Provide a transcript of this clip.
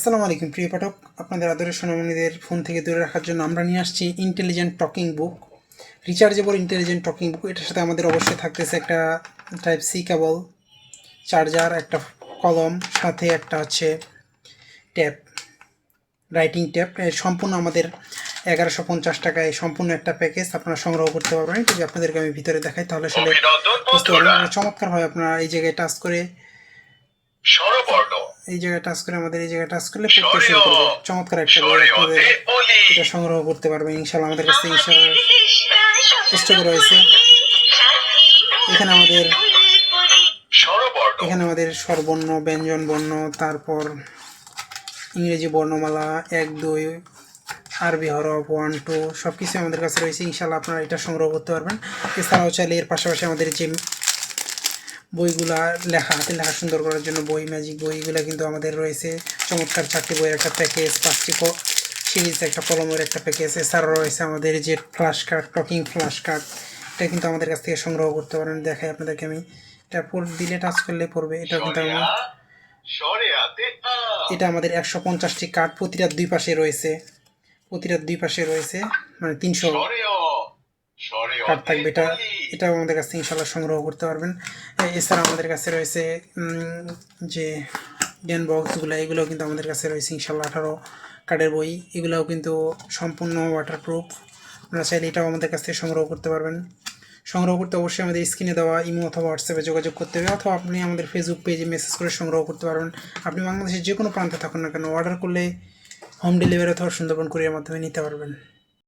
আসসালামু আলাইকুম, প্রিয় পাঠক। আপনাদের আদরের সোনামণিদের ফোন থেকে দূরে রাখার জন্য আমরা নিয়ে আসছি intelligent talking book rechargeable intelligent talking book এটার সাথে আমাদের অবশ্যই থাকতেছে একটা টাইপ সি কেবল চার্জার একটা কলম, সাথে একটা হচ্ছে ট্যাপ রাইটিং ট্যাপ সম্পূর্ণ আমাদের এগারোশো পঞ্চাশ টাকায় সম্পূর্ণ একটা প্যাকেজ আপনারা সংগ্রহ করতে পারবেন। যদি আপনাদেরকে আমি ভিতরে দেখাই, তাহলে আসলে বুঝতে পারবেন। চমৎকারভাবে আপনারা এই জায়গায় টাচ করে এই জায়গায় টাচ করে আমাদের এই জায়গায় টাচ করলে পড়তে শুরু করবে চমৎকার একটা বই আপনাদের এটা সংগ্রহ করতে পারবেন ইনশাল্লাহ আমাদের কাছে ইনশাল্লাহ স্টক রয়েছে। এখানে আমাদের এখানে আমাদের স্বরবর্ণ ব্যঞ্জন বর্ণ তারপর ইংরেজি বর্ণমালা এক দুই আরবি হরফ ওয়ান টু সব কিছু আমাদের কাছে রয়েছে। ইনশাল্লাহ আপনারা এটা সংগ্রহ করতে পারবেন। এছাড়াও চাইলে এর পাশাপাশি আমাদের যে বইগুলা লেখা হাতে লেখা সুন্দর করার জন্য বই ম্যাজিক বইগুলো কিন্তু আমাদের রয়েছে। চমৎকার চারটি বইয়ের একটা প্যাকেজ পাঁচটি সিরিজ একটা কলমের একটা প্যাকেজ এছাড়াও রয়েছে আমাদের যে flash card talking flash card এটা কিন্তু আমাদের কাছ থেকে সংগ্রহ করতে পারেন দেখাই আপনাদেরকে আমি। এটা পর দিলে টাচ করলে পড়বে এটা কিন্তু আমি স্বরে আতে আ এটা আমাদের একশো পঞ্চাশটি কার্ড প্রতিটা দুই পাশে রয়েছে। প্রতিটা দুই পাশে রয়েছে মানে তিনশো কার্ড থাকবে, এটা এটাও আমাদের কাছ ইনশাল্লাহ সংগ্রহ করতে পারবেন। এছাড়া আমাদের কাছে রয়েছে যে জ্ঞান বক্সগুলো এগুলোও কিন্তু আমাদের কাছে রয়েছে ইনশাল্লাহ আঠারো কার্ডের বই। এগুলোও কিন্তু সম্পূর্ণ ওয়াটারপ্রুফ আপনারা চাইলে এটাও আমাদের কাছ থেকে সংগ্রহ করতে পারবেন। সংগ্রহ করতে অবশ্যই আমাদের স্ক্রিনে দেওয়া ইমো অথবা হোয়াটসঅ্যাপে যোগাযোগ করতে হবে, অথবা আপনি আমাদের ফেসবুক পেজে মেসেজ করে সংগ্রহ করতে পারবেন। আপনি বাংলাদেশের যে কোনো প্রান্তে থাকুন না কেন অর্ডার করলে হোম ডেলিভারি অথবা সুন্দরবন কুরিয়ার মাধ্যমে নিতে পারবেন।